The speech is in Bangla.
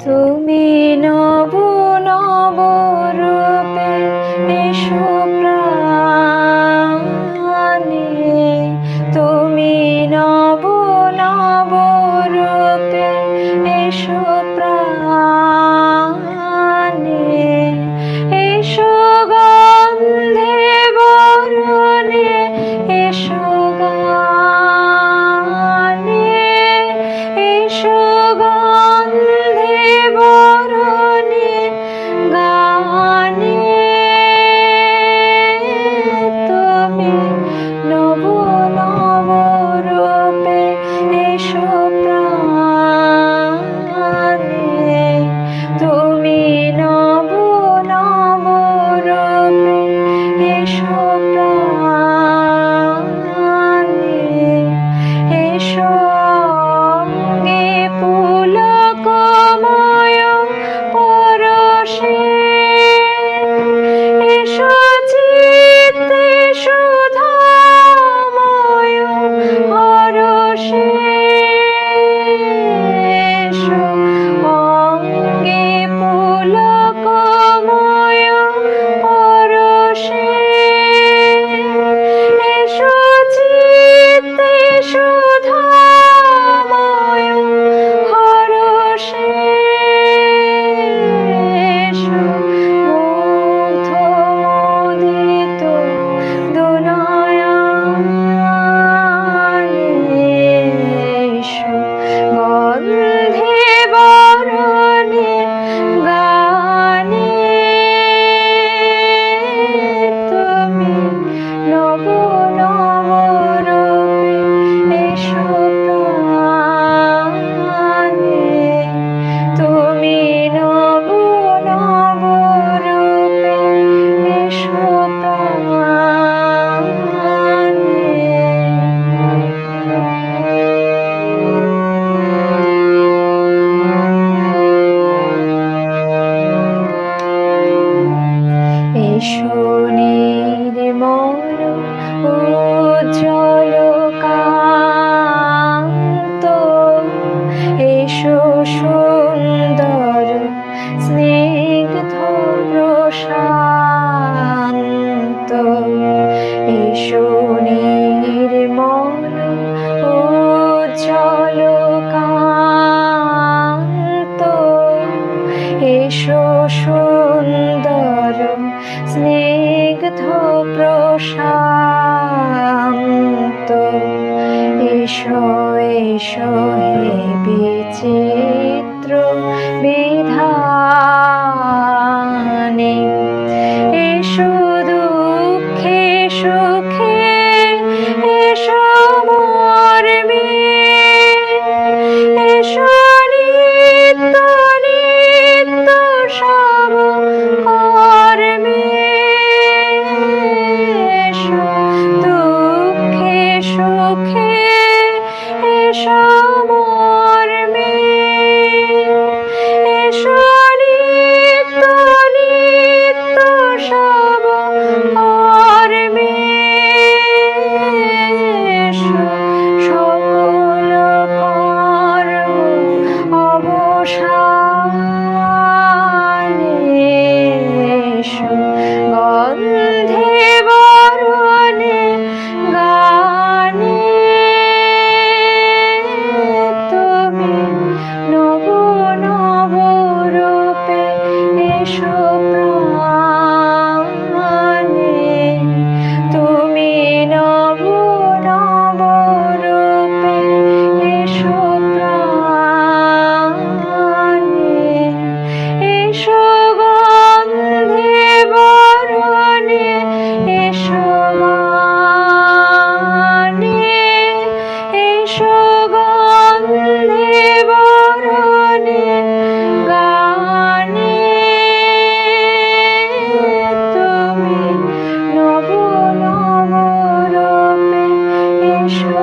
তুমি ন শনির মন উজ্জ্বল কান্ত। এসো সুন্দর স্নিগ্ধ প্রশান্ত। এসো নীর মন উজ্জ্বল কান্ত। এসো সুন্দর স্নিগ্ধ প্রশান্ত। এসো এসো হে বিচিত্র বি show. Sure.